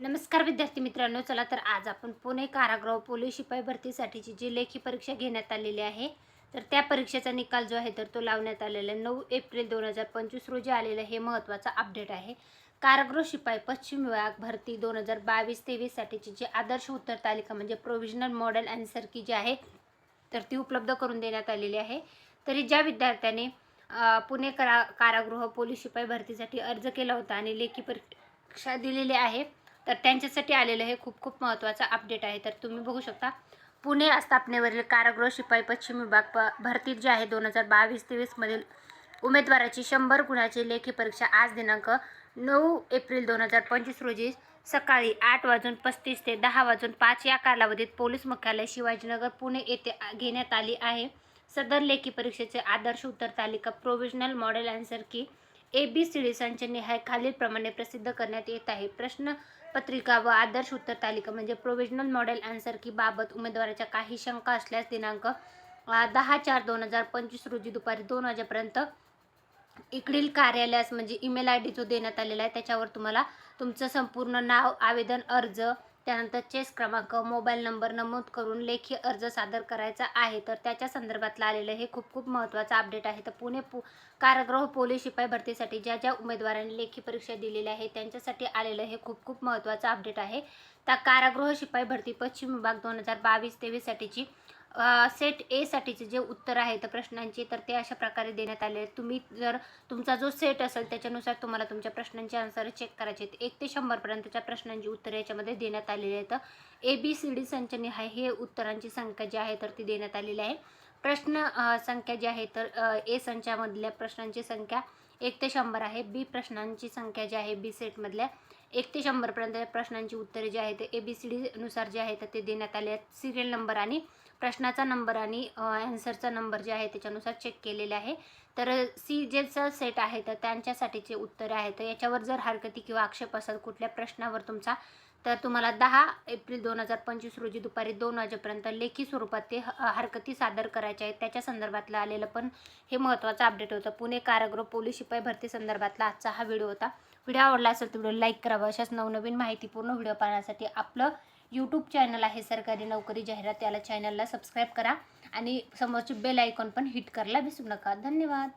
नमस्कार विद्यार्थी मित्रांनो चला तर आज आपण पुणे कारागृह पोलीस शिपाई भरतीसाठीची जी लेखी परीक्षा घेण्यात आलेली आहे तर त्या परीक्षेचा निकाल जो आहे तर तो लावण्यात आलेला आहे. नऊ एप्रिल दोन हजार पंचवीस रोजी आलेलं हे महत्त्वाचं अपडेट आहे. कारागृह शिपाई पश्चिम विभाग भरती दोन हजार बावीस तेवीससाठीची जी आदर्श उत्तर तालिका म्हणजे प्रोव्हिजनल मॉडेल आन्सर की जी आहे तर ती उपलब्ध करून देण्यात आलेली आहे. तरी ज्या विद्यार्थ्याने पुणे करा कारागृह पोलीस शिपाई भरतीसाठी अर्ज केला होता आणि लेखी परीक्षा दिलेली आहे तर त्यांच्यासाठी आलेलं हे खूप खूप महत्त्वाचं अपडेट आहे. तर तुम्ही बघू शकता पुणे स्थापनेवरील कारागृह शिपाई पश्चिम विभाग प भरतीत जे आहे दोन हजार बावीस तेवीसमधील उमेदवाराची शंभर गुणाची लेखी परीक्षा आज दिनांक नऊ एप्रिल दोन हजार पंचवीस रोजी सकाळी आठ वाजून पस्तीस ते दहा वाजून पाच या कालावधीत पोलीस मुख्यालय शिवाजीनगर पुणे येथे घेण्यात आली आहे. सदर लेखी परीक्षेचे आदर्श उत्तर तालिका प्रोव्हिजनल मॉडेल आन्सर की ए बी सी डी संच निहाय खालीलप्रमाणे प्रसिद्ध करण्यात येत आहे. प्रश्न पत्रिका व आदर्श उत्तर तालिका म्हणजे प्रोव्हिजनल मॉडेल आन्सर की बाबत उमेदवाराच्या काही शंका असल्यास दिनांक दहा चार दोन हजार पंचवीस रोजी दुपारी दोन वाजेपर्यंत इकडील कार्यालयास म्हणजे ईमेल आय डी जो देण्यात आलेला आहे त्याच्यावर तुम्हाला तुमचं संपूर्ण नाव आवेदन अर्ज त्यानंतर चेस क्रमांक मोबाईल नंबर नमूद करून लेखी अर्ज सादर करायचा आहे. तर त्याच्या संदर्भातलं आलेलं हे खूप खूप महत्त्वाचं अपडेट आहे. तर पुणे पु कारागृह पोलीस शिपाई भरतीसाठी ज्या ज्या उमेदवारांनी लेखी परीक्षा दिलेली आहे त्यांच्यासाठी आलेलं हे खूप खूप महत्त्वाचं अपडेट आहे. त्या कारागृह शिपाई भरती पश्चिम विभाग दोन हजार बावीस तेवीससाठीची सेट ए साठीचे जे उत्तर आहे तर प्रश्नांची तर ते अशा प्रकारे देण्यात आले आहेत. तुम्ही जर तुमचा जो सेट असेल त्याच्यानुसार तुम्हाला तुमच्या प्रश्नांचे आन्सर चेक करायचे आहेत. एक ते शंभरपर्यंतच्या प्रश्नांची उत्तरे याच्यामध्ये देण्यात आलेली आहेत. ए बी सी डी संचनी आहे हे उत्तरांची संख्या जी आहे तर ती देण्यात आलेली आहे. प्रश्न संख्या जी आहे तर ए संचामधल्या प्रश्नांची संख्या एक ते शंभर आहे. बी प्रश्नांची संख्या जी आहे बी सेटमधल्या एक ते शंभरपर्यंत प्रश्नांची उत्तरे जी आहेत ए बी सी डीनुसार जे आहे तर ते देण्यात आले आहेत. सिरियल नंबर आणि प्रश्नाचा नंबर आणि ॲन्सरचा नंबर जे आहे त्याच्यानुसार चेक केलेले आहे. तर सी जेचा सेट आहे तर त्यांच्यासाठीचे उत्तरे आहेत. याच्यावर जर हरकती किंवा आक्षेप असेल कुठल्या प्रश्नावर तुमचा तर तुम्हाला दहा एप्रिल दोन हजार पंचवीस रोजी दुपारी दोन वाजेपर्यंत लेखी स्वरूपात ते ह- हरकती सादर करायच्या आहेत. त्याच्या संदर्भातलं आलेलं पण हे महत्त्वाचं अपडेट होतं. पुणे कारागृह पोलीस शिपाई भरती संदर्भातला आजचा हा व्हिडिओ होता. व्हिडिओ आवडला असेल तर व्हिडिओ लाईक करावा. अशाच नवनवीन माहितीपूर्ण व्हिडिओ पाहण्यासाठी आपलं यूट्यूब चॅनल आहे सरकारी नोकरी जाहिरात. त्याला चॅनलला सबस्क्राईब करा. आणि समोरची बेल आयकॉन पण हिट करायला विसरू नका. धन्यवाद.